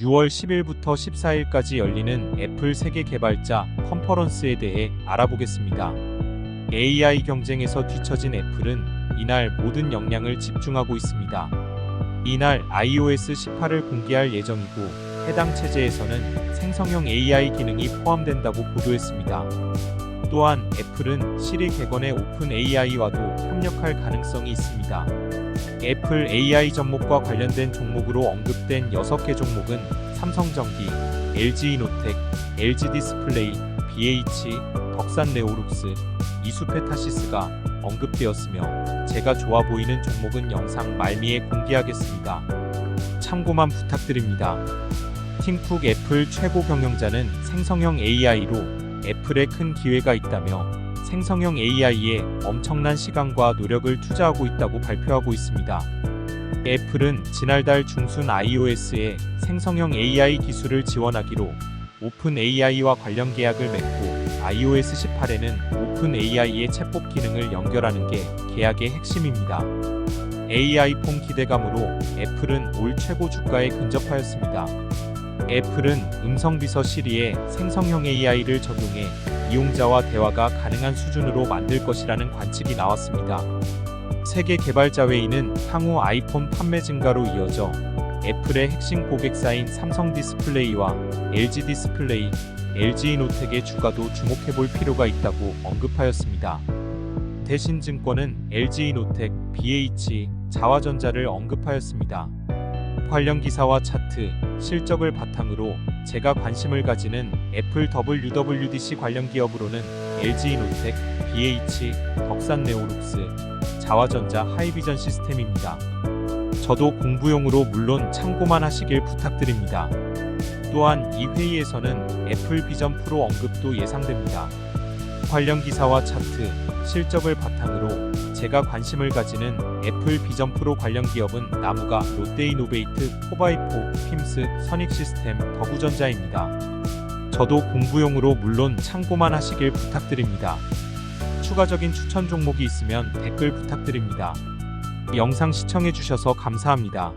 6월 10일부터 14일까지 열리는 애플 세계 개발자 컨퍼런스에 대해 알아보겠습니다. AI 경쟁에서 뒤처진 애플은 이날 모든 역량을 집중하고 있습니다. 이날 iOS 18을 공개할 예정이고 해당 체제에서는 생성형 AI 기능이 포함된다고 보도했습니다. 또한 애플은 시리 객원의 오픈 AI와도 협력할 가능성이 있습니다. 애플 AI 접목과 관련된 종목으로 언급된 6개 종목은 삼성전기, LG이노텍, LG 디스플레이, BH, 덕산 네오룩스, 이수페타시스가 언급되었으며 제가 좋아 보이는 종목은 영상 말미에 공개하겠습니다. 참고만 부탁드립니다. 팀쿡 애플 최고 경영자는 생성형 AI로 애플에 큰 기회가 있다며 생성형 AI에 엄청난 시간과 노력을 투자하고 있다고 발표하고 있습니다. 애플은 지난달 중순 iOS에 생성형 AI 기술을 지원하기로 오픈 AI와 관련 계약을 맺고 iOS 18에는 오픈 AI의 챗봇 기능을 연결하는 게 계약의 핵심입니다. AI 폰 기대감으로 애플은 올 최고 주가에 근접하였습니다. 애플은 음성 비서 시리에 생성형 AI를 적용해 이용자와 대화가 가능한 수준으로 만들 것이라는 관측이 나왔습니다. 세계 개발자 회의는 향후 아이폰 판매 증가로 이어져 애플의 핵심 고객사인 삼성 디스플레이와 LG 디스플레이, LG 이노텍의 주가도 주목해 볼 필요가 있다고 언급하였습니다. 대신 증권은 LG 이노텍, BH, 자화전자를 언급하였습니다. 관련 기사와 차트, 실적을 바탕으로 제가 관심을 가지는 애플 WWDC 관련 기업으로는 LG이노텍, BH, 덕산 네오룩스, 자화전자 하이비전 시스템입니다. 저도 공부용으로 물론 참고만 하시길 부탁드립니다. 또한 이 회의에서는 애플 비전 프로 언급도 예상됩니다. 관련 기사와 차트, 실적을 바탕으로 제가 관심을 가지는 애플 비전 프로 관련 기업은 나무가 롯데이노베이트, 포바이포, 핌스, 선익시스템, 더구전자입니다. 저도 공부용으로 물론 참고만 하시길 부탁드립니다. 추가적인 추천 종목이 있으면 댓글 부탁드립니다. 영상 시청해주셔서 감사합니다.